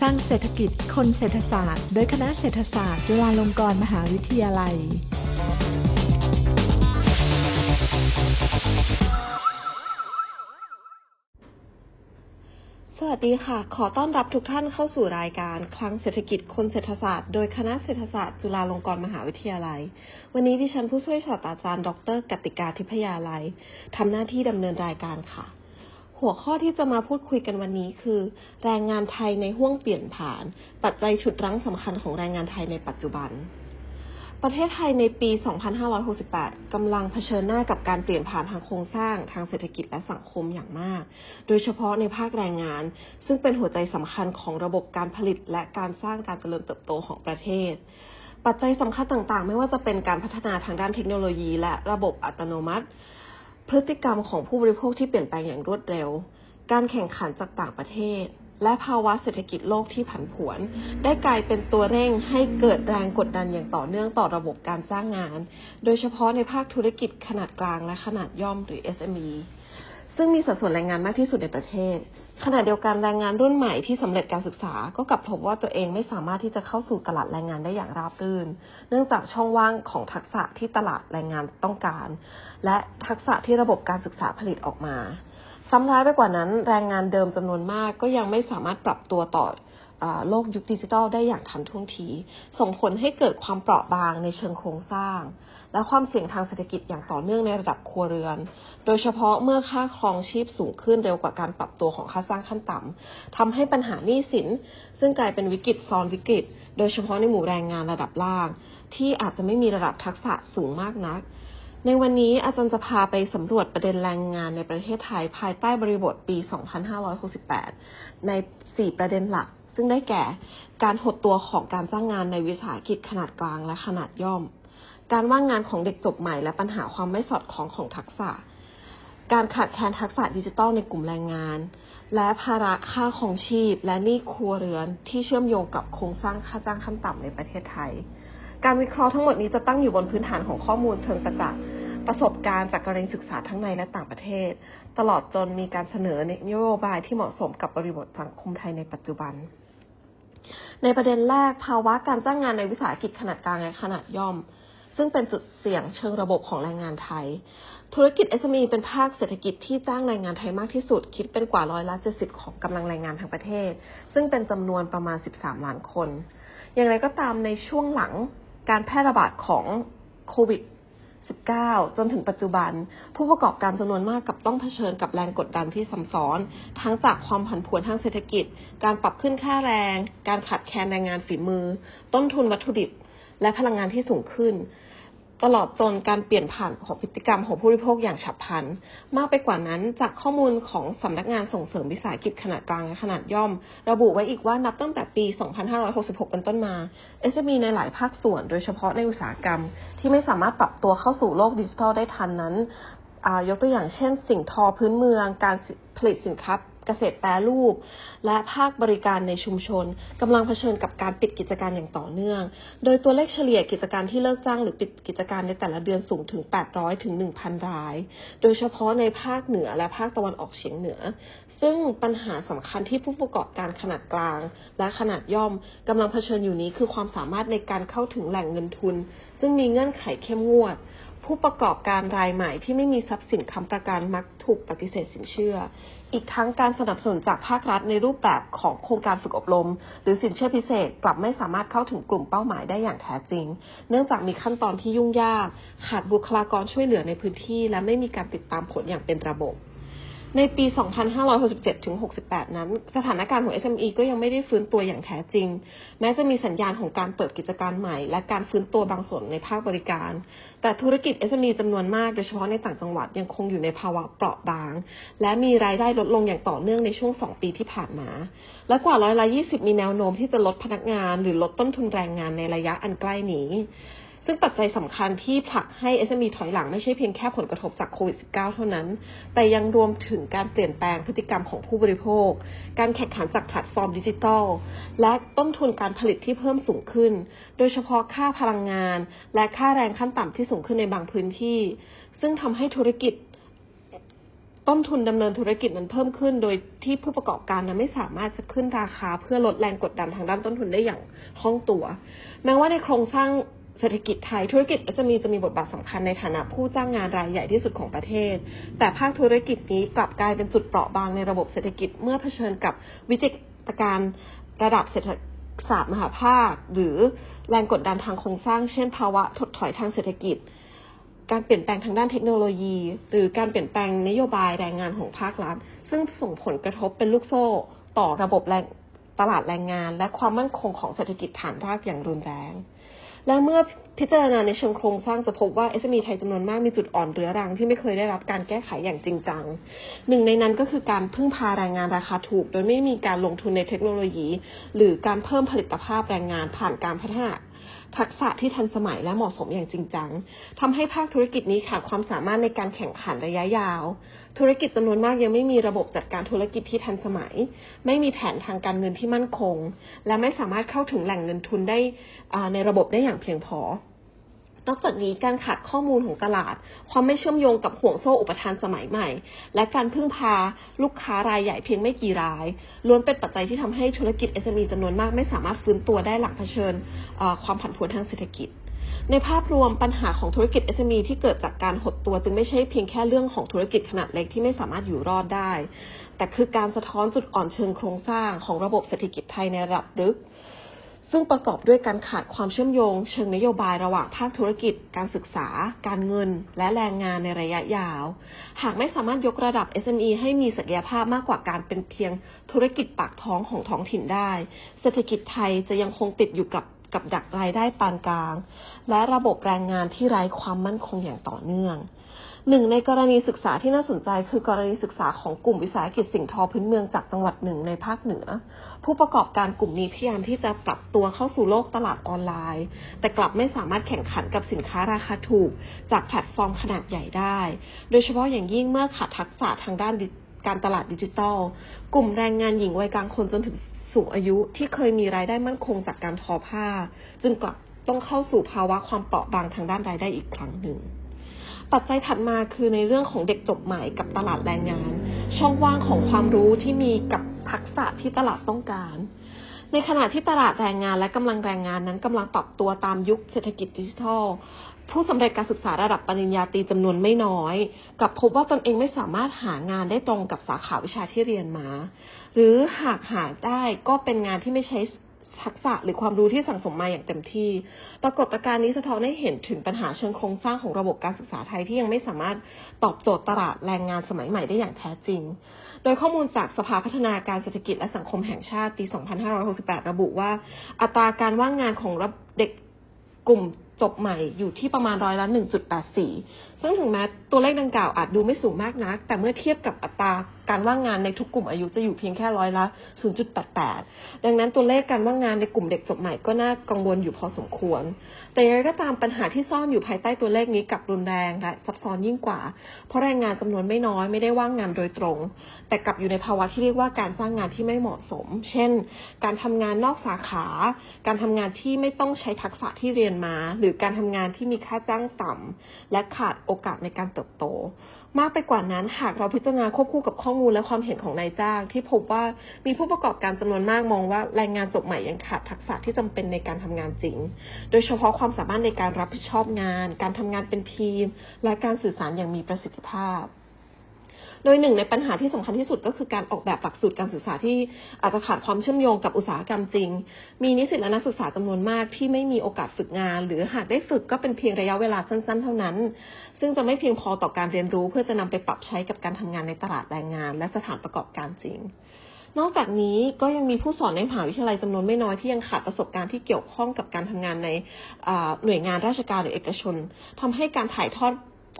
สร้างเศรษฐกิจคนเศรษฐศาสตร์ โดยคณะเศรษฐศาสตร์ จุฬาลงกรณ์มหาวิทยาลัย สวัสดีค่ะ ขอต้อนรับทุกท่านเข้าสู่รายการ คลังเศรษฐกิจคนเศรษฐศาสตร์ โดยคณะเศรษฐศาสตร์ จุฬาลงกรณ์มหาวิทยาลัย วันนี้ดิฉันผู้ช่วยศาสตราจารย์ ดรกติกาทิพยาลัยทำหน้าที่ดำเนินรายการค่ะ หัวข้อที่จะมาพูดคุยกันวันนี้คือ แรงงานไทยในห้วงเปลี่ยนผ่าน ปัจจัยฉุดรั้งสำคัญของแรงงานไทยในปัจจุบัน ประเทศไทยในปี 2568 กำลังเผชิญหน้ากับการเปลี่ยนผ่านทางโครงสร้าง ทางเศรษฐกิจและสังคมอย่างมาก โดยเฉพาะในภาคแรงงาน ซึ่งเป็นหัวใจสำคัญของระบบการผลิต และการสร้างการเจริญเติบโตของประเทศปัจจัยสำคัญต่างๆ ไม่ว่าจะเป็นการพัฒนาทางด้านเทคโนโลยี และระบบอัตโนมัติ พฤติกรรมของผู้บริโภคที่เปลี่ยนแปลงอย่างรวดเร็ว การแข่งขันจากต่างประเทศ และภาวะเศรษฐกิจโลกที่ผันผวน ได้กลายเป็นตัวเร่งให้เกิดแรงกดดันอย่างต่อเนื่องต่อระบบการจ้างงาน โดยเฉพาะในภาคธุรกิจขนาดกลางและขนาดย่อมหรือ SME ซึ่งมีสัดส่วนแรงงานมากที่สุดในประเทศ ขณะเดียวกันแรงงานรุ่นใหม่ที่สำเร็จการศึกษา ก็กลับพบว่าตัวเองไม่สามารถที่จะเข้าสู่ตลาดแรงงานได้อย่างราบรื่น เนื่องจากช่องว่างของทักษะที่ตลาดแรงงานต้องการ และทักษะที่ระบบการศึกษาผลิตออกมา ซ้ำร้ายไปกว่านั้นแรงงานเดิมจำนวนมากก็ยังไม่สามารถปรับตัวต่ออโลกยุคดิจิทัลได้อย่างทันท่วงที ส่งผลให้เกิดความเปราะบางในเชิงโครงสร้าง และความเสี่ยงทางเศรษฐกิจอย่างต่อเนื่องในระดับครัวเรือน โดยเฉพาะเมื่อค่าครองชีพสูงขึ้นเร็วกว่าการปรับตัวของค่าสร้างขั้นต่ำทำให้ปัญหาหนี้สิน ซึ่งกลายเป็นวิกฤตซ้อนวิกฤต โดยเฉพาะในหมู่แรงงานระดับล่าง ที่อาจจะไม่มีระดับทักษะสูงมากนักในวันนี้อาจารย์จะพาไปสำรวจประเด็นแรงงานในประเทศไทยภายใต้บริบทปี 2568 ใน 4 ประเด็นหลัก ซึ่งได้แก่ การหดตัวของการจ้างงานในวิสาหกิจขนาดกลางและขนาดย่อม การว่างงานของเด็กจบใหม่ และปัญหาความไม่สอดคล้องของทักษะ การขาดแคลนทักษะดิจิทัลในกลุ่มแรงงาน และภาระค่าของชีพ และหนี้ครัวเรือนที่เชื่อมโยงกับโครงสร้างค่าจ้างขั้นต่ำในประเทศไทย การวิเคราะห์ทั้งหมดนี้จะตั้งอยู่บนพื้นฐานของข้อมูลเชิงประจักษ์ประสบการณ์จากการณีศึกษาทั้งในและต่างประเทศ ตลอดจนมีการเสนอนโยบายที่เหมาะสมกับบริบทสังคมไทยในปัจจุบัน ในประเด็นแรกภาวะการจ้างงานในวิสาหกิจขนาดกลางและขนาดย่อม ซึ่งเป็นจุดเสี่ยงเชิงระบบของแรงงานไทย ธุรกิจ SME เป็นภาคเศรษฐกิจที่จ้างแรงงานไทยมากที่สุด คิดเป็นกว่าร้อยละ70ของกำลังแรงงานทั้งประเทศ ซึ่งเป็นจำนวนประมาณ 13 ล้านคน อย่างไรก็ตามในช่วงหลังการแพร่ระบาดของโควิด19จนถึงปัจจุบัน ผู้ประกอบการจำนวนมากกับต้องเผชิญกับแรงกดดันที่ซับซ้อน ทั้งจากความผันผวนทางเศรษฐกิจ การปรับขึ้นค่าแรง การขาดแคลนแรงงานฝีมือ ต้นทุนวัตถุดิบ และพลังงานที่สูงขึ้น ตลอดจนการเปลี่ยนผ่านของพฤติกรรมของผู้บริโภคอย่างฉับพลัน มากไปกว่านั้นจากข้อมูลของสำนักงานส่งเสริมวิสาหกิจขนาดกลางและขนาดย่อม ระบุไว้อีกว่านับตั้งแต่ปี 2566 เป็นต้นมา SME ในหลายภาคส่วน โดยเฉพาะในอุตสาหกรรม ที่ไม่สามารถปรับตัวเข้าสู่โลกดิจิทัลได้ทันนั้นยกตัวอย่างเช่น สิ่งทอพื้นเมือง การผลิตสินค้า เกษตรแปรรูป และภาคบริการในชุมชนกำลังเผชิญกับการปิดกิจการอย่างต่อเนื่อง โดยตัวเลขเฉลี่ยกิจการที่เลิกจ้างหรือปิดกิจการในแต่ละเดือนสูงถึง 800 ถึง 1,000 ราย โดยเฉพาะในภาคเหนือและภาคตะวันออกเฉียงเหนือ ซึ่งปัญหาสำคัญที่ผู้ประกอบการขนาดกลาง และขนาดย่อมกำลังเผชิญอยู่นี้คือความสามารถในการเข้าถึงแหล่งเงินทุน ซึ่งมีเงื่อนไขเข้มงวดผู้ประกอบการรายใหม่ที่ไม่มีทรัพย์สินค้ำประกันมักถูกปฏิเสธสินเชื่อ อีกทั้งการสนับสนุนจากภาครัฐในรูปแบบของโครงการฝึกอบรม หรือสินเชื่อพิเศษกลับไม่สามารถเข้าถึงกลุ่มเป้าหมายได้อย่างแท้จริง เนื่องจากมีขั้นตอนที่ยุ่งยาก ขาดบุคลากรช่วยเหลือในพื้นที่ และไม่มีการติดตามผลอย่างเป็นระบบ ในปี 2567 ถึง 68 นั้น สถานการณ์ของ SME ก็ยังไม่ได้ฟื้นตัวอย่างแท้จริง แม้จะมีสัญญาณของการเปิดกิจการใหม่ และการฟื้นตัวบางส่วนในภาคบริการ แต่ธุรกิจ SME จำนวนมาก โดยเฉพาะในต่างจังหวัดยังคงอยู่ในภาวะเปราะบาง และมีรายได้ลดลงอย่างต่อเนื่องในช่วง 2 ปีที่ผ่านมา และกว่าร้อยละ 20 มีแนวโน้มที่จะลดพนักงาน หรือลดต้นทุนแรงงานในระยะอันใกล้นี้ ซึ่งปัจจัยสำคัญที่ผลักให้ SME ถอยหลังไม่ใช่เพียงแค่ผลกระทบจากโควิด -19 เท่านั้น แต่ยังรวมถึงการเปลี่ยนแปลงพฤติกรรมของผู้บริโภค การแข่งขันจากแพลตฟอร์มดิจิทัล และต้นทุนการผลิตที่เพิ่มสูงขึ้น โดยเฉพาะค่าพลังงาน และค่าแรงขั้นต่ำที่สูงขึ้นในบางพื้นที่ ซึ่งทำให้ธุรกิจต้นทุนดำเนินธุรกิจมันเพิ่มขึ้น โดยที่ผู้ประกอบการนั้นไม่สามารถจะขึ้นราคาเพื่อลดแรงกดดันทางด้านต้นทุนได้อย่างคล่องตัว แม้ว่าในโครงสร้าง เศรษฐกิจไทยธุรกิจ SME จะมีบทบาทสำคัญในฐานะผู้จ้างงานรายใหญ่ที่สุดของประเทศ แต่ภาคธุรกิจนี้กลับกลายเป็นจุดเปราะบางในระบบเศรษฐกิจเมื่อเผชิญกับวิกฤตการระดับเศรษฐศาสตร์มหาภาค หรือแรงกดดันทางโครงสร้าง เช่น ภาวะถดถอยทางเศรษฐกิจ การเปลี่ยนแปลงทางด้านเทคโนโลยี หรือการเปลี่ยนแปลงนโยบายแรงงานของภาครัฐ ซึ่งส่งผลกระทบเป็นลูกโซ่ต่อระบบแรงตลาดแรงงาน และความมั่นคงของเศรษฐกิจฐานรากอย่างรุนแรง และเมื่อพิจารณาในเชิงโครงสร้างจะพบว่า SME ไทยจำนวนมากมีจุดอ่อนเรื้อรังที่ไม่เคยได้รับการแก้ไขอย่างจริงจัง หนึ่งในนั้นก็คือการพึ่งพาแรงงานราคาถูก โดยไม่มีการลงทุนในเทคโนโลยี หรือการเพิ่มผลิตภาพแรงงานผ่านการพัฒนา ทักษะที่ทันสมัยและเหมาะสมอย่างจริงจังทำให้ภาคธุรกิจนี้ขาดความสามารถในการแข่งขันระยะยาว ธุรกิจจำนวนมากยังไม่มีระบบจัดการธุรกิจที่ทันสมัย ไม่มีแผนทางการเงินที่มั่นคง และไม่สามารถเข้าถึงแหล่งเงินทุนได้ในระบบได้อย่างเพียงพอ นอกจากนี้การขาดข้อมูลของตลาด ความไม่เชื่อมโยงกับห่วงโซ่อุปทานสมัยใหม่ และการพึ่งพาลูกค้ารายใหญ่เพียงไม่กี่ราย ล้วนเป็นปัจจัยที่ทำให้ธุรกิจ SME จำนวนมากไม่สามารถฟื้นตัวได้หลังเผชิญความผันผวนทางเศรษฐกิจในภาพรวมปัญหาของธุรกิจ SME ที่เกิดจากการหดตัวจึงไม่ใช่เพียงแค่เรื่องของธุรกิจขนาดเล็กที่ไม่สามารถอยู่รอดได้ แต่คือการสะท้อนจุดอ่อนเชิงโครงสร้างของระบบเศรษฐกิจไทยในระดับลึก ซึ่งประกอบด้วยการขาดความเชื่อมโยง เชิงนโยบายระหว่างภาคธุรกิจ การศึกษา การเงิน และแรงงานในระยะยาว หากไม่สามารถยกระดับ SME ให้มีศักยภาพมากกว่าการเป็นเพียงธุรกิจปากท้องของท้องถิ่นได้ เศรษฐกิจไทยจะยังคงติดอยู่กับกับดักรายได้ปานกลาง และระบบแรงงานที่ไร้ความมั่นคงอย่างต่อเนื่อง หนึ่งในกรณีศึกษาที่น่าสนใจ คือกรณีศึกษาของกลุ่มวิสาหกิจสิ่งทอพื้นเมืองจากจังหวัดหนึ่งในภาคเหนือ ผู้ประกอบการกลุ่มนี้พยายามที่จะปรับตัวเข้าสู่โลกตลาดออนไลน์ แต่กลับไม่สามารถแข่งขันกับสินค้าราคาถูก จากแพลตฟอร์มขนาดใหญ่ได้ โดยเฉพาะอย่างยิ่งเมื่อขาดทักษะทางด้านดการตลาดดิจิทัล กลุ่มแรงงานหญิงวัยกลางคนจนถึงสูงอายุที่เคยมีรายได้มั่นคงจากการทอผ้า จึงกลับต้องเข้าสู่ภาวะความเปราะบางทางด้านรายได้อีกครั้งหนึ่ง ปัจจัยถัดมาคือในเรื่องของเด็กจบใหม่กับตลาดแรงงาน ช่องว่างของความรู้ที่มีกับทักษะที่ตลาดต้องการ ในขณะที่ตลาดแรงงานและกำลังแรงงานนั้นกำลังปรับตัวตามยุคเศรษฐกิจดิจิทัล ผู้สำเร็จการศึกษาระดับปริญญาตรีจำนวนไม่น้อยกลับพบว่าตนเองไม่สามารถหางานได้ตรงกับสาขาวิชาที่เรียนมา หรือหากหาได้ก็เป็นงานที่ไม่ใช้ ทักษะหรือความรู้ที่สั่งสมมาอย่างเต็มที่ ปรากฏการณ์นี้สะท้อนให้เห็นถึงปัญหาเชิงโครงสร้างของระบบการศึกษาไทยที่ยังไม่สามารถตอบโจทย์ตลาดแรงงานสมัยใหม่ได้อย่างแท้จริง โดยข้อมูลจากสภาพัฒนาการเศรษฐกิจและสังคมแห่งชาติปี 2568 ระบุว่า อัตราการว่างงานของเด็กกลุ่มจบใหม่อยู่ที่ประมาณร้อยละ 1.84 ซึ่งถึงแม้ตัวเลขดังกล่าวอาจดูไม่สูงมากนัก แต่เมื่อเทียบกับอัตราการว่างงานในทุกกลุ่มอายุจะอยู่เพียงแค่ร้อยละ 0.88 ดังนั้นตัวเลขการว่างงานในกลุ่มเด็กจบใหม่ก็น่ากังวลอยู่พอสมควร แต่อย่างไรก็ตามปัญหาที่ซ่อนอยู่ภายใต้ตัวเลขนี้กลับรุนแรงและซับซ้อนยิ่งกว่า เพราะแรงงานจำนวนไม่น้อยไม่ได้ว่างงานโดยตรง แต่กลับอยู่ในภาวะที่เรียกว่าการจ้างงานที่ไม่เหมาะสม เช่น การทำงานนอกสาขา การทำงานที่ไม่ต้องใช้ทักษะที่เรียนมา หรือการทำงานที่มีค่าจ้างต่ำและขาดโอกาสในการเติบโต มากไปกว่านั้นหากเราพิจารณาควบคู่กับข้อมูลและความเห็นของนายจ้าง ที่พบว่ามีผู้ประกอบการจำนวนมากมองว่าแรงงานจบใหม่ยังขาดทักษะที่จำเป็นในการทำงานจริง โดยเฉพาะความสามารถในการรับผิดชอบงาน การทำงานเป็นทีม และการสื่อสารอย่างมีประสิทธิภาพโดยหนึ่งในปัญหาที่สำคัญที่สุดก็คือการออกแบบหลักสูตรการศึกษาที่อาจจะขาดความเชื่อมโยงกับอุตสาหกรรมจริง มีนิสิตและนักศึกษาจำนวนมากที่ไม่มีโอกาสฝึกงาน หรือหากได้ฝึกก็เป็นเพียงระยะเวลาสั้น ๆ เท่านั้น ซึ่งจะไม่เพียงพอต่อการเรียนรู้ เพื่อจะนำไปปรับใช้กับการทำงานในตลาดแรงงาน และสถานประกอบการจริง นอกจากนี้ก็ยังมีผู้สอนในมหาวิทยาลัยจำนวนไม่น้อยที่ยังขาดประสบการณ์ที่เกี่ยวข้องกับการทำงานในหน่วยงานราชการหรือเอกชนทำให้การถ่ายทอด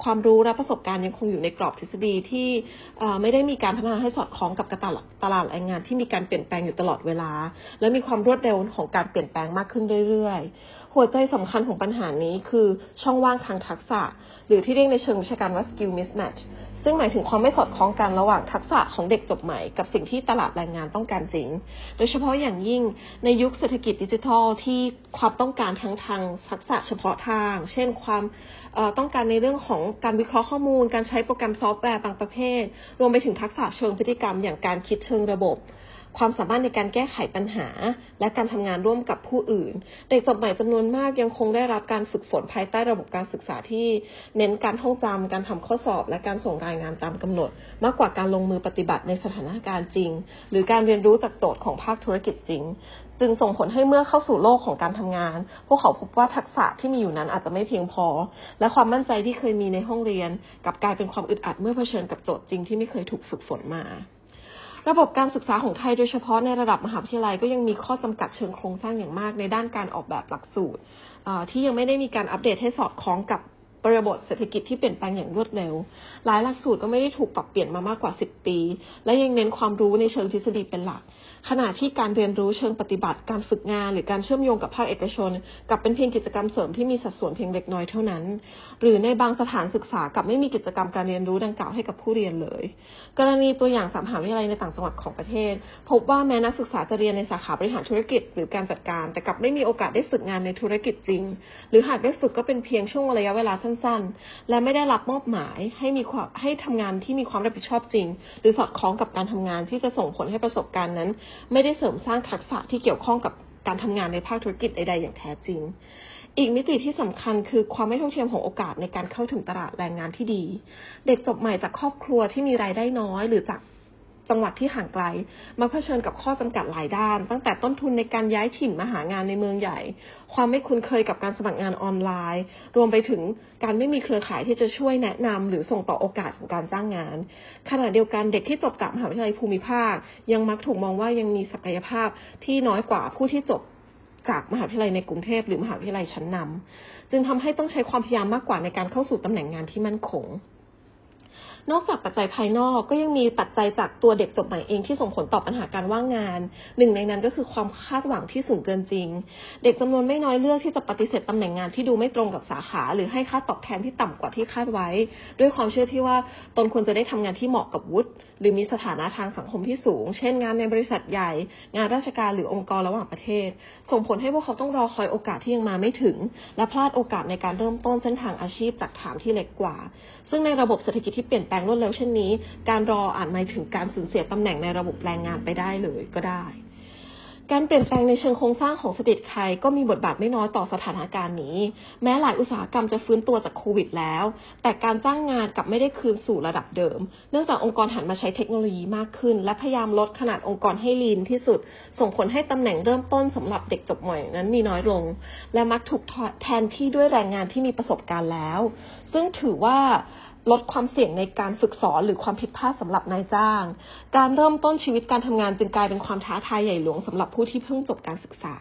ความรู้และประสบการณ์ยังคงอยู่ในกรอบทฤษฎีที่ไม่ได้มีการพัฒนาให้สอดคล้องกับกระตลาดตลาดแรงงานที่มีการเปลี่ยนแปลงอยู่ตลอดเวลา และมีความรวดเร็วของการเปลี่ยนแปลงมากขึ้นเรื่อยๆ หัวใจสำคัญของปัญหานี้คือช่องว่างทางทักษะ หรือที่เรียกในเชิงวิชาการว่า skill mismatch ซึ่งหมายถึงความไม่สอดคล้องกันระหว่างทักษะของเด็กจบใหม่ กับสิ่งที่ตลาดแรงงานต้องการจริง โดยเฉพาะอย่างยิ่งในยุคเศรษฐกิจดิจิทัลที่ความต้องการทั้งทางทักษะเฉพาะทาง เช่นความต้องการในเรื่องของการวิเคราะห์ข้อมูล การใช้โปรแกรมซอฟต์แวร์บางประเภท รวมไปถึงทักษะเชิงพฤติกรรมอย่างการคิดเชิงระบบ ความสามารถในการแก้ไขปัญหา และการทำงานร่วมกับผู้อื่น เด็กจบใหม่จำนวนมากยังคงได้รับการฝึกฝนภายใต้ระบบการศึกษาที่เน้นการท่องจำการทำข้อสอบ และการส่งรายงานตามกำหนด มากกว่าการลงมือปฏิบัติในสถานการณ์จริง หรือการเรียนรู้จากโจทย์ของภาคธุรกิจจริง จึงส่งผลให้เมื่อเข้าสู่โลกของการทำงาน พวกเขาพบว่าทักษะที่มีอยู่นั้นอาจจะไม่เพียงพอ และความมั่นใจที่เคยมีในห้องเรียนกลับกลายเป็นความอึดอัดเมื่อเผชิญกับโจทย์จริงที่ไม่เคยถูกฝึกฝนมา ระบบการศึกษาของไทยโดยเฉพาะในระดับมหาวิทยาลัยก็ยังมีข้อจำกัดเชิงโครงสร้างอย่างมากในด้านการออกแบบหลักสูตรที่ยังไม่ได้มีการอัปเดตให้สอดคล้องกับบริบทเศรษฐกิจที่เปลี่ยนแปลงอย่างรวดเร็ว หลายหลักสูตรก็ไม่ได้ถูกปรับเปลี่ยนมามากกว่า 10 ปี และยังเน้นความรู้ในเชิงทฤษฎีเป็นหลัก ขณะที่การเรียนรู้เชิงปฏิบัติการฝึกงาน หรือการเชื่อมโยงกับภาคเอกชนกับเป็นเพียงกิจกรรมเสริมที่มีสัดส่วนเพียงเล็กน้อยเท่านั้น หรือในบางสถานศึกษากับไม่มีกิจกรรมการเรียนรู้ดังกล่าวให้กับผู้เรียนเลย กรณีตัวอย่างสามหาวิทยาลัยในต่างจังหวัดของประเทศ พบว่าแม้นักศึกษาจะเรียนในสาขาบริหารธุรกิจ หรือการจัดการ แต่กลับไม่มีโอกาสได้ฝึกงานในธุรกิจจริง หรือหากได้ฝึกก็เป็นเพียงช่วงระยะเวลาสั้น ๆ และไม่ได้รับมอบหมายให้มีความให้ทำงานที่มีความรับผิดชอบจริง หรือสอดคล้องกับการทำงานที่จะส่งผลให้ประสบการณ์นั้นไม่ได้เสริมสร้างทักษะที่เกี่ยวข้องกับการทำงานในภาคธุรกิจใดๆอย่างแท้จริง อีกมิติที่สำคัญคือความไม่เท่าเทียมของโอกาสในการเข้าถึงตลาดแรงงานที่ดี เด็กจบใหม่จากครอบครัวที่มีรายได้น้อย หรือจาก จังหวัดที่ห่างไกล มาเผชิญกับข้อจำกัดหลายด้าน ตั้งแต่ต้นทุนในการย้ายถิ่นมาหางานในเมืองใหญ่ ความไม่คุ้นเคยกับการสมัครงานออนไลน์ รวมไปถึงการไม่มีเครือข่ายที่จะช่วยแนะนำหรือส่งต่อโอกาสของการจ้างงาน ขณะเดียวกันเด็กที่จบจากมหาวิทยาลัยภูมิภาค ยังมักถูกมองว่ายังมีศักยภาพที่น้อยกว่าผู้ที่จบจากมหาวิทยาลัยในกรุงเทพหรือมหาวิทยาลัยชั้นนำจึงทำให้ต้องใช้ความพยายามมากกว่าในการเข้าสู่ตำแหน่งงานที่มั่นคง นอกจากปัจจัยภายนอกก็ยังมีปัจจัยจากตัวเด็กจบใหม่เองที่ส่งผลต่อปัญหาการว่างงาน หนึ่งในนั้นก็คือความคาดหวังที่สูงเกินจริง เด็กจำนวนไม่น้อยเลือกที่จะปฏิเสธตำแหน่งงานที่ดูไม่ตรงกับสาขา หรือให้ค่าตอบแทนที่ต่ำกว่าที่คาดไว้ ด้วยความเชื่อที่ว่าตนควรจะได้ทำงานที่เหมาะกับวุฒิ หรือมีสถานะทางสังคมที่สูง เช่นงานในบริษัทใหญ่ งานราชการหรือองค์กรระหว่างประเทศ ส่งผลให้พวกเขาต้องรอคอยโอกาสที่ยังมาไม่ถึง และพลาดโอกาสในการเริ่มต้นเส้นทางอาชีพจากฐานที่เล็กกว่า ซึ่งในระบบเศรษฐกิจที่เปลี่ยนแปลงรวดเร็วเช่นนี้ การรออาจหมายถึงการสูญเสียตำแหน่งในระบบแรงงานไปได้เลยก็ได้ การเปลี่ยนแปลงในเชิงโครงสร้างของเศรษฐกิจไทยก็มีบทบาทไม่น้อยต่อสถานการณ์นี้ แม้หลายอุตสาหกรรมจะฟื้นตัวจากโควิดแล้ว แต่การจ้างงานกลับไม่ได้คืนสู่ระดับเดิม เนื่องจากองค์กรหันมาใช้เทคโนโลยีมากขึ้น และพยายามลดขนาดองค์กรให้ลีนที่สุด ส่งผลให้ตำแหน่งเริ่มต้นสำหรับเด็กจบใหม่นั้นมีน้อยลง และมักถูกแทนที่ด้วยแรงงานที่มีประสบการณ์แล้ว ซึ่งถือว่า ลดความเสี่ยงในการฝึกสอนหรือความผิดพลาดสำหรับนายจ้าง การเริ่มต้นชีวิตการทำงานจึงกลายเป็นความท้าทายใหญ่หลวงสำหรับผู้ที่เพิ่งจบการศึกษา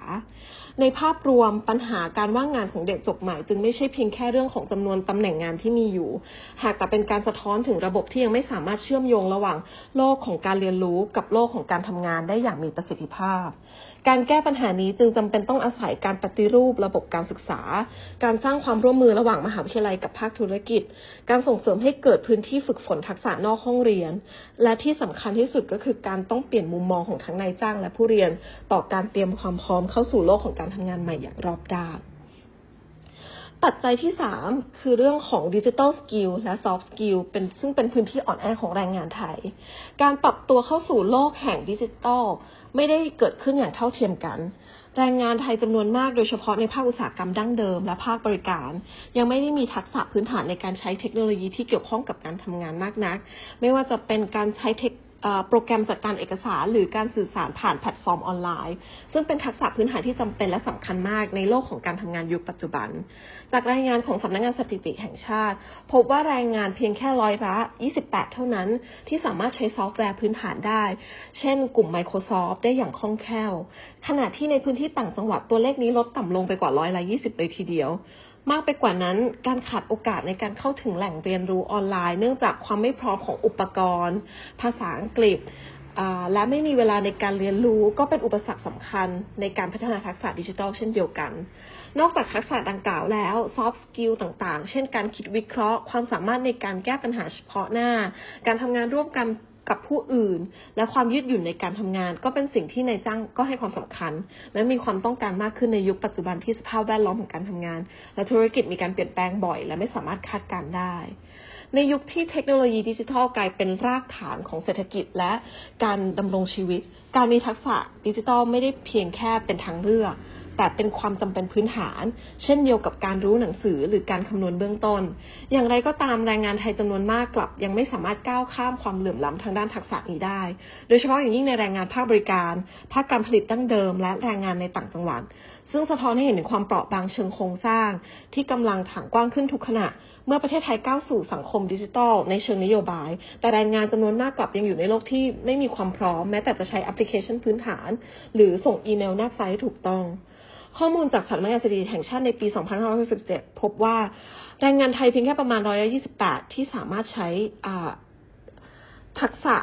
ในภาพรวมปัญหาการว่างงานของเด็กจบใหม่จึงไม่ใช่เพียงแค่เรื่องของจำนวนตำแหน่งงานที่มีอยู่ หากแต่เป็นการสะท้อนถึงระบบที่ยังไม่สามารถเชื่อมโยงระหว่างโลกของการเรียนรู้กับโลกของการทำงานได้อย่างมีประสิทธิภาพ การแก้ปัญหานี้จึงจำเป็นต้องอาศัยการปฏิรูประบบการศึกษา การสร้างความร่วมมือระหว่างมหาวิทยาลัยกับภาคธุรกิจ การส่งเสริมให้เกิดพื้นที่ฝึกฝนทักษะนอกห้องเรียน และที่สำคัญที่สุดก็คือการต้องเปลี่ยนมุมมองของทั้งนายจ้างและผู้เรียน ต่อการเตรียมความพร้อมเข้าสู่โลกของการทำงานใหม่อย่างรอบด้าน ปัจจัยที่ 3 คือเรื่องของดิจิทัลสกิลและซอฟต์สกิลเป็นซึ่งเป็นพื้นที่อ่อนแอของแรงงานไทย การปรับตัวเข้าสู่โลกแห่งดิจิทัลไม่ได้เกิดขึ้นอย่างเท่าเทียมกัน แรงงานไทยจำนวนมากโดยเฉพาะในภาคอุตสาหกรรมดั้งเดิม และภาคบริการ ยังไม่ได้มีทักษะพื้นฐานในการใช้เทคโนโลยีที่เกี่ยวข้องกับการทำงานมากนัก ไม่ว่าจะเป็นการใช้เทค โปรแกรมจัดการเอกสารหรือการสื่อสารผ่านแพลตฟอร์มออนไลน์ ซึ่งเป็นทักษะพื้นฐานที่จำเป็นและสำคัญมากในโลกของการทำงานยุคปัจจุบัน จากรายงานของสำนักงงานสถิติแห่งชาติ พบว่าแรงงานเพียงแค่ร้อยละ 28 เท่านั้น ที่สามารถใช้ซอฟต์แวร์พื้นฐานได้ เช่น กลุ่ม Microsoft ได้อย่างคล่องแคล่ว ขณะที่ในพื้นที่ต่างจังหวัดตัวเลขนี้ลดต่ำลงไปกว่าร้อยละ 20 เลยทีเดียว มากไปกว่านั้นการขาดโอกาสในการเข้าถึงแหล่งเรียนรู้ออนไลน์ เนื่องจากความไม่พร้อมของอุปกรณ์ ภาษาอังกฤษและไม่มีเวลาในการเรียนรู้ก็เป็นอุปสรรคสำคัญในการพัฒนาทักษะดิจิทัลเช่นเดียวกัน นอกจากทักษะดังกล่าวแล้ว soft skill ต่างๆ เช่นการคิดวิเคราะห์ ความสามารถในการแก้ปัญหาเฉพาะหน้า การทำงานร่วมกัน กับผู้อื่น และความยืดหยุ่นในการทำงาน ก็เป็นสิ่งที่นายจ้างก็ให้ความสำคัญ และมีความต้องการมากขึ้นในยุคปัจจุบันที่สภาพแวดล้อมของการทำงาน และธุรกิจมีการเปลี่ยนแปลงบ่อย และไม่สามารถคาดการได้ ในยุคที่เทคโนโลยีดิจิทัลกลายเป็นรากฐานของเศรษฐกิจและการดำรงชีวิต การมีทักษะดิจิทัลไม่ได้เพียงแค่เป็นทางเลือก แต่เป็นความจำเป็นพื้นฐาน เช่นเดียวกับการรู้หนังสือหรือการคำนวณเบื้องต้น อย่างไรก็ตามแรงงานไทยจำนวนมากกลับ ยังไม่สามารถก้าวข้ามความเหลื่อมล้ำทางด้านทักษะนี้ได้ โดยเฉพาะอย่างยิ่งในแรงงานภาคบริการ ภาคการผลิตดั้งเดิม และแรงงานในต่างจังหวัด ซึ่งสะท้อนให้เห็นถึงความเปราะบางเชิงโครงสร้าง ที่กำลังถังกว้างขึ้นทุกขณะ เมื่อประเทศไทยก้าวสู่สังคมดิจิทัล ในเชิงนโยบาย แต่แรงงานจำนวนมากกลับยังอยู่ในโลกที่ไม่มีความพร้อมแม้แต่จะใช้แอปพลิเคชันพื้นฐาน หรือส่งอีเมลแนบไซต์ถูกต้อง ข้อมูลจากสำนักงานสถิติแห่งชาติในปี 2567 พบว่าแรงงานไทยเพียงแค่ประมาณ 128 ที่สามารถใช้ทักษะ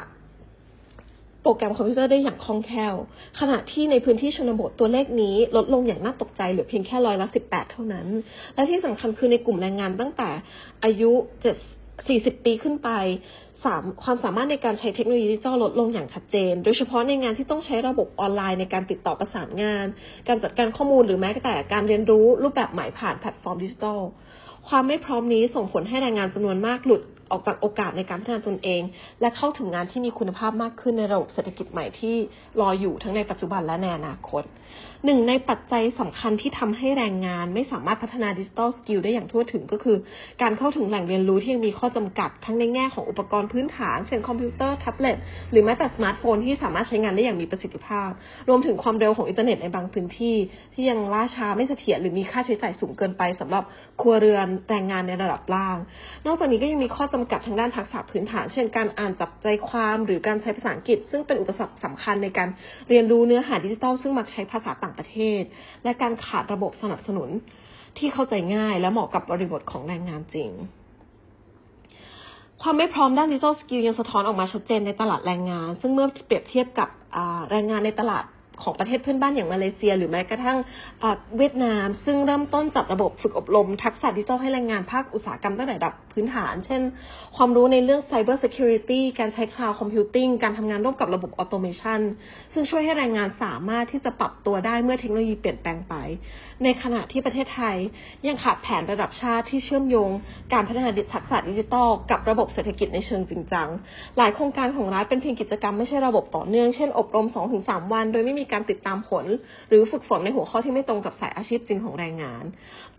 โปรแกรมคอมพิวเตอร์ได้อย่างคล่องแคล่ว ขณะที่ในพื้นที่ชนบทตัวเลขนี้ลดลงอย่างน่าตกใจเหลือเพียงแค่ร้อยละ18 เท่านั้น และที่สำคัญคือในกลุ่มแรงงานตั้งแต่อายุ7 40 ปีขึ้นไป ความสามารถในการใช้เทคโนโลยีดิจิทัลลดลงอย่างชัดเจน โดยเฉพาะในงานที่ต้องใช้ระบบออนไลน์ในการติดต่อประสานงาน การจัดการข้อมูลหรือแม้แต่การเรียนรู้รูปแบบใหม่ผ่านแพลตฟอร์มดิจิทัล ความไม่พร้อมนี้ส่งผลให้แรงงานจำนวนมากหลุดออกจากโอกาสในการพัฒนาตนเอง และเข้าถึงงานที่มีคุณภาพมากขึ้นในระบบเศรษฐกิจใหม่ที่รออยู่ทั้งในปัจจุบันและในอนาคตหนึ่งในปัจจัยสำคัญที่ทำให้แรงงานไม่สามารถพัฒนาดิจิทัลสกิลได้อย่างทั่วถึงก็คือ การเข้าถึงแหล่งเรียนรู้ที่ยังมีข้อจำกัด ทั้งในแง่ของอุปกรณ์พื้นฐาน เช่นคอมพิวเตอร์แท็บเล็ตหรือแม้แต่สมาร์ทโฟนที่สามารถใช้งานได้อย่างมีประสิทธิภาพ รวมถึงความเร็วของอินเทอร์เน็ตในบางพื้นที่ ที่ยังล่าช้าไม่เสถียรหรือมีค่าใช้จ่ายสูงเกินไปสำหรับครัวเรือนแรงงานในระดับล่าง นอกจากนี้ก็ยังมีข้อจำกัดทางด้านทักษะพื้นฐาน เช่น การอ่านจับใจความหรือการใช้ภาษาอังกฤษ ซึ่งเป็นอุปสรรคสำคัญในการเรียนรู้เนื้อหาดิจิทัลซึ่งมักใช้ภาษาษาต่างประเทศ และการขาดระบบสนับสนุนที่เข้าใจง่าย และเหมาะกับบริบทของแรงงานจริง ความไม่พร้อมด้านดิจิทัลสกิลยังสะท้อนออกมาชัดเจนในตลาดแรงงาน ซึ่งเมื่อเปรียบเทียบกับแรงงานในตลาด ของประเทศเพื่อนบ้านอย่างมาเลเซีย หรือแม้กระทั่งเวียดนาม ซึ่งเริ่มต้นจัดระบบฝึกอบรม ทักษะดิจิทัลให้แรงงานภาคอุตสาหกรรมตั้งแต่ระดับพื้นฐาน เช่น ความรู้ในเรื่อง Cyber Security การใช้ Cloud Computing การทำงานร่วมกับระบบ Automation ซึ่งช่วยให้แรงงานสามารถที่จะปรับตัวได้เมื่อเทคโนโลยีเปลี่ยนแปลงไป ในขณะที่ประเทศไทย ยังขาดแผนระดับชาติที่เชื่อมโยง การพัฒนาทักษะดิจิทัลกับระบบเศรษฐกิจในเชิงจริงจัง หลายโครงการของรัฐเป็นเพียงกิจกรรมไม่ใช่ระบบต่อเนื่อง เช่น อบรม 2-3 วัน โดยไม่มีการติดตามผล หรือฝึกฝนในหัวข้อที่ไม่ตรงกับสายอาชีพจริงของแรงงาน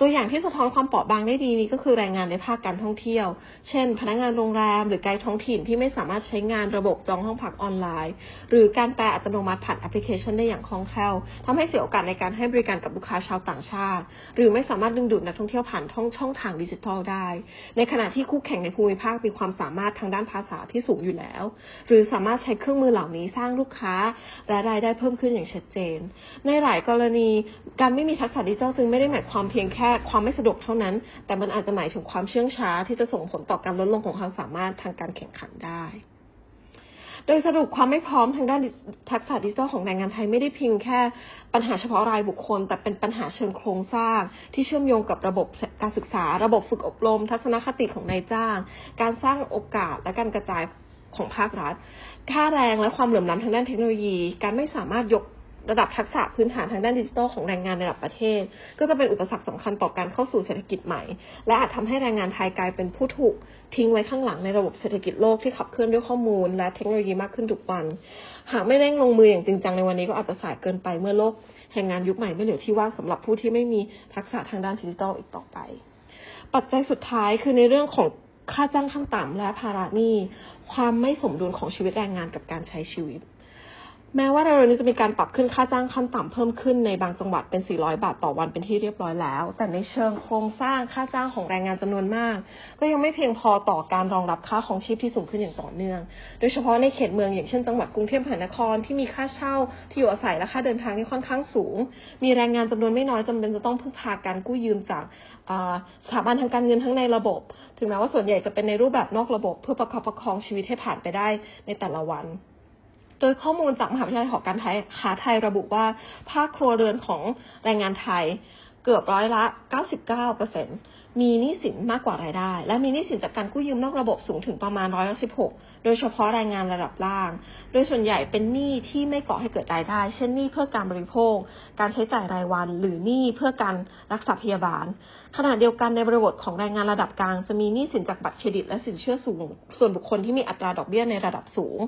ตัวอย่างที่สะท้อนความเปราะบางได้ดีนี้ก็คือแรงงานในภาคการท่องเที่ยว เช่น พนักงานโรงแรม หรือไกด์ท้องถิ่นที่ไม่สามารถใช้งานระบบจองห้องพักออนไลน์ หรือการแปลอัตโนมัติผ่านแอปพลิเคชันได้อย่างคล่องแคล่วทำให้เสียโอกาสในการให้บริการกับลูกค้าชาวต่างชาติ หรือไม่สามารถดึงดูดนักท่องเที่ยวผ่านท่องช่องทางดิจิทัลได้ ในขณะที่คู่แข่งในภูมิภาคมีความสามารถทางด้านภาษาที่สูงอยู่แล้ว หรือสามารถใช้เครื่องมือเหล่านี้สร้างลูกค้าและรายได้เพิ่มขึ้นอย่างชัดเจน ในหลายกรณีการไม่มีทักษะดิจิทัลจึงไม่ได้หมายความเพียงแค่ความไม่สะดวกเท่านั้น แต่มันอาจจะหมายถึงความเชื่องช้า ที่จะส่งผลต่อการลดลงของความสามารถทางการแข่งขันได้โดยสรุปความไม่พร้อมทางด้านทักษะดิจิทัลของแรงงานไทยไม่ได้เพียงแค่ปัญหาเฉพาะรายบุคคล แต่เป็นปัญหาเชิงโครงสร้าง ที่เชื่อมโยงกับระบบการศึกษา ระบบฝึกอบรม ทัศนคติของนายจ้าง การสร้างโอกาสและการกระจาย ของภาครัฐ ค่าแรงและความเหลื่อมล้ำทางด้านเทคโนโลยี การไม่สามารถยกระดับทักษะพื้นฐานทางด้านดิจิทัลของแรงงานในระดับประเทศ ก็จะเป็นอุปสรรคสำคัญต่อการเข้าสู่เศรษฐกิจใหม่ และอาจทำให้แรงงานไทยกลายเป็นผู้ถูกทิ้งไว้ข้างหลังในระบบเศรษฐกิจโลกที่ขับเคลื่อนด้วยข้อมูล และเทคโนโลยีมากขึ้นทุกวัน หากไม่เร่งลงมืออย่างจริงจังในวันนี้ก็อาจจะสายเกินไปเมื่อโลกแห่งงานยุคใหม่ไม่เหลือที่ว่างสำหรับผู้ที่ไม่มีทักษะทางด้านดิจิทัลอีกต่อไป ปัจจัยสุดท้ายคือในเรื่องของ ค่าจ้างขั้นต่ำและภาระหนี้ ความไม่สมดุลของชีวิตแรงงานกับการใช้ชีวิต แม้ว่าเร็วๆนี้จะมีการปรับขึ้นค่าจ้างขั้นต่ำเพิ่มขึ้นในบางจังหวัดเป็น 400 บาทต่อวันเป็นที่เรียบร้อยแล้ว แต่ในเชิงโครงสร้างค่าจ้างของแรงงานจำนวนมาก ก็ยังไม่เพียงพอต่อการรองรับค่าของชีพที่สูงขึ้นอย่างต่อเนื่อง โดยเฉพาะในเขตเมืองอย่างเช่นจังหวัดกรุงเทพมหานครที่มีค่าเช่าที่อยู่อาศัยและค่าเดินทางที่ค่อนข้างสูง มีแรงงานจำนวนไม่น้อยจำเป็นจะต้องพึ่งพาการกู้ยืมจากสถาบันทางการเงินทั้งในระบบ ถึงแม้ว่าส่วนใหญ่จะเป็นในรูปแบบนอกระบบ เพื่อประคับประคองชีวิตให้ผ่านไปได้ในแต่ละวัน โดยข้อมูลจากมหาวิทยาลัยหอการค้าไทยระบุว่า ภาคครัวเรือนของแรงงานไทยเกือบร้อยละ 99%ม มีหนี้สินมากกว่ารายได้ และมีหนี้สินจากการกู้ยืมนอกระบบสูงถึงประมาณร้อยละสิบหกโดยเฉพาะแรงงานระดับล่าง โดยส่วนใหญ่เป็นหนี้ที่ไม่ก่อให้เกิดรายได้ เช่นหนี้เพื่อการบริโภค การใช้จ่ายรายวัน หรือหนี้เพื่อการรักษาพยาบาล ขณะเดียวกันในบริบทของแรงงานระดับกลาง จะมีหนี้สินจากบัตรเครดิต และสินเชื่อสูง ส่วนบุคคลที่มีอัตราดอกเบี้ยในระดับสูง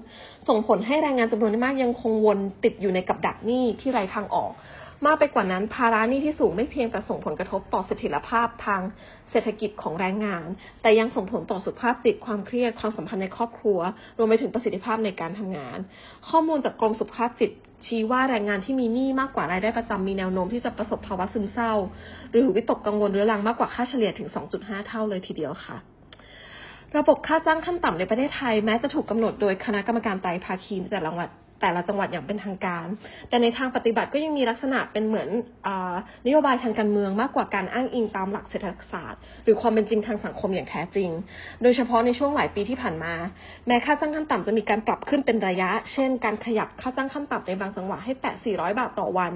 ส่งผลให้แรงงานจำนวนมากยังคงวนติดอยู่ในกับดักหนี้ที่ไร้ทางออก มากไปกว่านั้น ภาระหนี้ที่สูงไม่เพียงแต่ส่งผลกระทบต่อเสถียรภาพทางเศรษฐกิจของแรงงาน แต่ยังส่งผลต่อสุขภาพจิตความเครียดความสัมพันธ์ในครอบครัว รวมไปถึงประสิทธิภาพในการทำงาน ข้อมูลจากกรมสุขภาพจิตชี้ว่าแรงงานที่มีหนี้มากกว่ารายได้ประจำมีแนวโน้มที่จะประสบภาวะซึมเศร้า หรือวิตกกังวลเรื้อรังมากกว่าค่าเฉลี่ยถึง 2.5 เท่าเลยทีเดียวค่ะระบบค่าจ้างขั้นต่ำในประเทศไทยแม้จะถูกกำหนดโดยคณะกรรมการไตรภาคีนแต่ละจังหวัด แต่ละจังหวัดอย่างเป็นทางการ แต่ในทางปฏิบัติก็ยังมีลักษณะเป็นเหมือนอนโยบายทางการเมืองมากกว่าการอ้างอิงตามหลักเศรษฐศาสตร์ หรือความเป็นจริงทางสังคมอย่างแท้จริง โดยเฉพาะในช่วงหลายปีที่ผ่านมา แม้ค่าจ้างขั้นต่ำจะมีการปรับขึ้นเป็นระยะ เช่น การขยับค่าจ้างขั้นต่ำในบางจังหวัดให้แตะ 400 บาทต่อวัน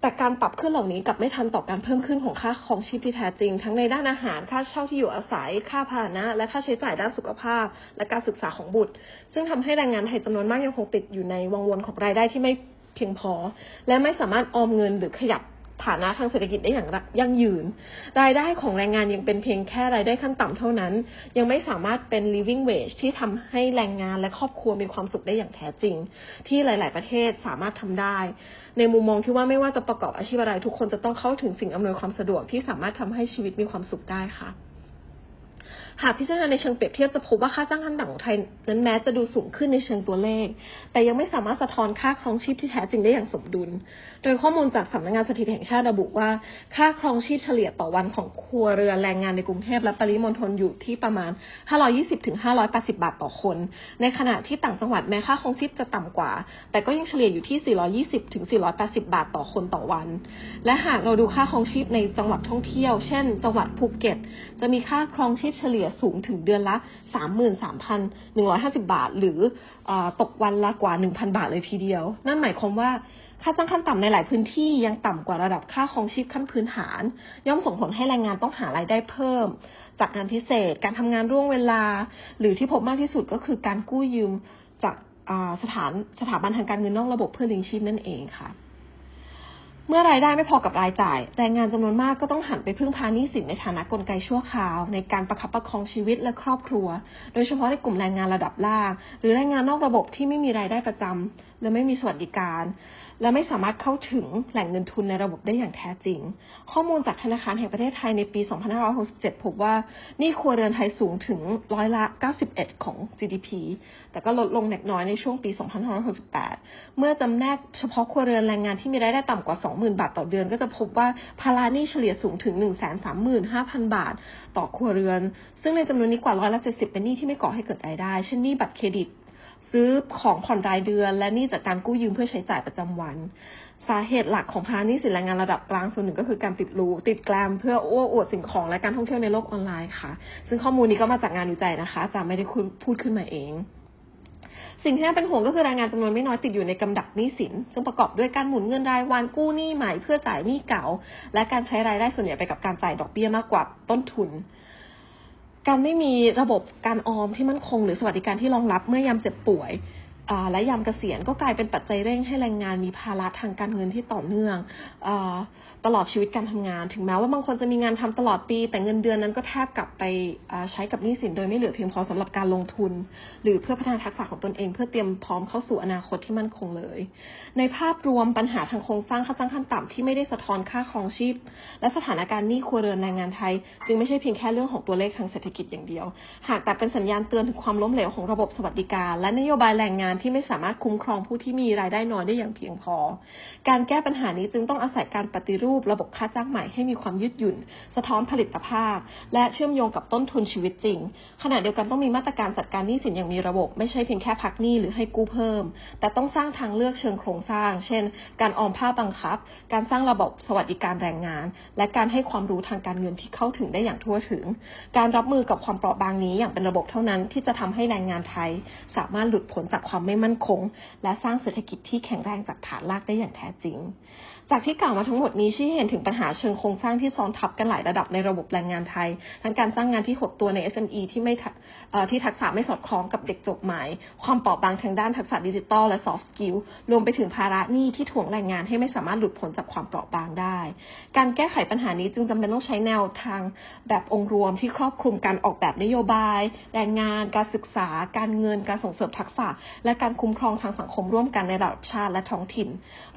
แต่การปรับขึ้นเหล่านี้กลับไม่ทันต่อการเพิ่มขึ้นของค่าของชีพที่แท้จริง ทั้งในด้านอาหาร ค่าเช่าที่อยู่อาศัย ค่าพาหนะ และค่าใช้จ่ายด้านสุขภาพ และการศึกษาของบุตร ซึ่งทำให้แรงงานไทยจำนวนมากยังคงติดอยู่ในวังวนของรายได้ที่ไม่เพียงพอ และไม่สามารถออมเงินหรือขยับ ฐานะทางเศรษฐกิจได้อย่างยั่งยืน รายได้ของแรงงานยังเป็นเพียงแค่รายได้ขั้นต่ำเท่านั้น ยังไม่สามารถเป็น living wage ที่ทำให้แรงงานและครอบครัวมีความสุขได้อย่างแท้จริง ที่หลาย ๆ ประเทศสามารถทำได้ ในมุมมองที่ว่าไม่ว่าจะประกอบอาชีพอะไรทุกคนจะต้องเข้าถึงสิ่งอำนวยความสะดวกที่สามารถทำให้ชีวิตมีความสุขได้ค่ะ หากพิจารณาในเชิงเปรียบเทียบจะพบว่าค่าจ้างขั้นต่ำของไทยนั้นแม้จะดูสูงขึ้นในเชิงตัวเลข แต่ยังไม่สามารถสะท้อนค่าครองชีพที่แท้จริงได้อย่างสมดุล โดยข้อมูลจากสำนักงานสถิติแห่งชาติระบุว่า ค่าครองชีพเฉลี่ยต่อวันของครัวเรือนแรงงานในกรุงเทพและปริมณฑลอยู่ที่ประมาณ 520-580 บาทต่อคน ในขณะที่ต่างจังหวัดแม้ค่าครองชีพจะต่ำกว่า แต่ก็ยังเฉลี่ยอยู่ที่ 420-480 บาทต่อคนต่อวัน และหากเราดูค่าครองชีพในจังหวัดท่องเที่ยว เช่น จังหวัดภูเก็ต จะมีค่าครองชีพเฉลี่ยสูงถึงเดือนละ 33,150 บาท หรืออตกวันละกว่า 1,000 บาทเลยทีเดียว นั่นหมายความว่าค่าจ้างขั้นต่ำในหลายพื้นที่ยังต่ำกว่าระดับค่าครองชีพขั้นพื้นฐาน ย่อมส่งผลให้แรงงานต้องหารายได้เพิ่ม จากงานพิเศษ การทำงานร่วงเวลา หรือที่พบมากที่สุดก็คือการกู้ยืมจากสถานสถาบันทางการเงินนอกระบบเพื่อเลี้ยงชีพนั่นเองค่ะ เมื่อรายได้ไม่พอกับรายจ่าย แรงงานจำนวนมากก็ต้องหันไปพึ่งพาหนี้สินในฐานะกลไกชั่วคราว ในการประคับประคองชีวิตและครอบครัว โดยเฉพาะในกลุ่มแรงงานระดับล่าง หรือแรงงานนอกระบบที่ไม่มีรายได้ประจำและไม่มีสวัสดิการ และไม่สามารถเข้าถึงแหล่งเงินทุนในระบบได้อย่างแท้จริง ข้อมูลจากธนาคารแห่งประเทศไทยในปี 2567 พบว่านี้ครัวเรือนไทยสูงถึงร้อยละ 91 ของ GDP แต่ก็ลดลงเล็กน้อยในช่วงปี 2568 เมื่อจำแนกเฉพาะครัวเรือนแรงงานที่มีรายได้ต่ำกว่า 2 20,000 บาทต่อเดือน ก็จะพบว่าภาระหนี้เฉลี่ยสูงถึง 135,000 บาท ต่อครัวเรือน ซึ่งในจำนวนนี้กว่าร้อยละ70 เป็นหนี้ที่ไม่ก่อให้เกิดรายได้ เช่นหนี้บัตรเครดิต ซื้อของผ่อนรายเดือน และหนี้จากการกู้ยืมเพื่อใช้จ่ายประจำวันสาเหตุหลักของภาระหนี้สินแรงงานระดับกลางส่วนหนึ่งก็คือการติดรูติดแกลมเพื่ออ้วอวดสิ่งของและการท่องเที่ยวในโลกออนไลน์ค่ะ ซึ่งข้อมูลนี้ก็มาจากงานวิจัยนะคะจาไม่ได้พูดขึ้นมาเอง สิ่งที่น่าเป็นห่วงก็คือแรงงานจำนวนไม่น้อยติดอยู่ในกำดักหนี้สิน ซึ่งประกอบด้วยการหมุนเงินรายวันกู้หนี้ใหม่เพื่อจ่ายหนี้เก่า และการใช้รายได้ส่วนใหญ่ไปกับการจ่ายดอกเบี้ยมากกว่าต้นทุน การไม่มีระบบการออมที่มั่นคง หรือสวัสดิการที่รองรับเมื่อยามเจ็บป่วย และยามเกษียณก็กลายเป็นปัจจัยเร่งให้แรงงานมีภาระทางการเงินที่ต่อเนื่องอตลอดชีวิตการทำงาน ถึงแม้ว่าบางคนจะมีงานทำตลอดปี แต่เงินเดือนนั้นก็แทบกลับไปใช้กับหนี้สินโดยไม่เหลือเพียงพอสำหรับการลงทุน หรือเพื่อพัฒนาทักษะของตนเอง เพื่อเตรียมพร้อมเข้าสู่อนาคตที่มั่นคงเลย ในภาพรวมปัญหาทางโครงสร้างค่าจ้างขั้นต่ำที่ไม่ได้สะท้อนค่าครองชีพ และสถานการณ์หนี้ครัวเรือนแรงงานไทย จึงไม่ใช่เพียงแค่เรื่องของตัวเลขทางเศรษฐกิจอย่างเดียว หากแต่เป็นสัญญาณเตือนถึงความล้มเหลวของระบบสวัสดิการ และนโยบายแรงงานที่ไม่สามารถคุ้มครองผู้ที่มีรายได้น้อยได้อย่างเพียงพอ การแก้ปัญหานี้จึงต้องอาศัยการปฏิรูประบบค่าจ้างใหม่ให้มีความยืดหยุ่น สะท้อนผลิตภาพ และเชื่อมโยงกับต้นทุนชีวิตจริง ขณะเดียวกันต้องมีมาตรการจัดการหนี้สินอย่างมีระบบ ไม่ใช่เพียงแค่พักหนี้หรือให้กู้เพิ่ม แต่ต้องสร้างทางเลือกเชิงโครงสร้าง เช่น การออมภาพบังคับ การสร้างระบบสวัสดิการแรงงาน และการให้ความรู้ทางการเงินที่เข้าถึงได้อย่างทั่วถึง การรับมือกับความเปราะบางนี้อย่างเป็นระบบเท่านั้นที่จะทำให้แรงงานไทย สามารถหลุดพ้นจากความไม่มั่นคง และสร้างเศรษฐกิจที่แข็งแรงจากฐานรากได้อย่างแท้จริง จากที่กล่าวมาทั้งหมดนี้ชี้ให้เห็นถึงปัญหาเชิงโครงสร้างที่ซ้อนทับกันหลายระดับในระบบแรงงานไทย ทั้งการสร้างงานที่หดตัวใน SME ที่ไม่ที่ทักษะไม่สอดคล้องกับเด็กจบใหม่ ความเปราะบางทางด้านทักษะดิจิทัลและ soft skill รวมไปถึงภาระหนี้ที่ถ่วงแรงงานให้ไม่สามารถหลุดพ้นจากความเปราะบางได้ การแก้ไขปัญหานี้จึงจำเป็นต้องใช้แนวทางแบบองค์รวมที่ครอบคลุมการออกแบบนโยบาย แรงงาน การศึกษา การเงิน การส่งเสริมทักษะ และการคุ้มครองทางสังคมร่วมกันในระดับชาติและท้องถิ่น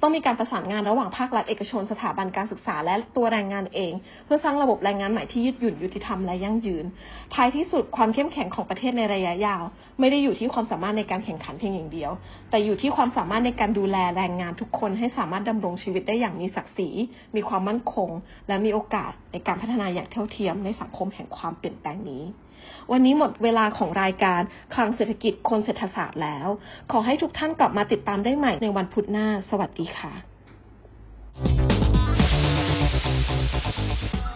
ต้องมีการประสานงานระหว่างภาครัฐเอกชน สถาบันการศึกษาและตัวแรงงานเอง เพื่อสร้างระบบแรงงานใหม่ที่ยืดหยุ่นยุติธรรมและยั่งยืน ท้ายที่สุดความเข้มแข็งของประเทศในระยะยาว ไม่ได้อยู่ที่ความสามารถในการแข่งขันเพียงอย่างเดียว แต่อยู่ที่ความสามารถในการดูแลแรงงานทุกคนให้สามารถดำรงชีวิตได้อย่างมีศักดิ์ศรี มีความมั่นคง และมีโอกาสในการพัฒนาอย่างเท่าเทียมในสังคมแห่งความเปลี่ยนแปลงนี้วันนี้หมดเวลาของรายการคลังเศรษฐกิจคนเศรษฐศาสตร์แล้ว ขอให้ทุกท่านกลับมาติดตามได้ใหม่ในวันพุธหน้า สวัสดีค่ะ フフフフフフフフ。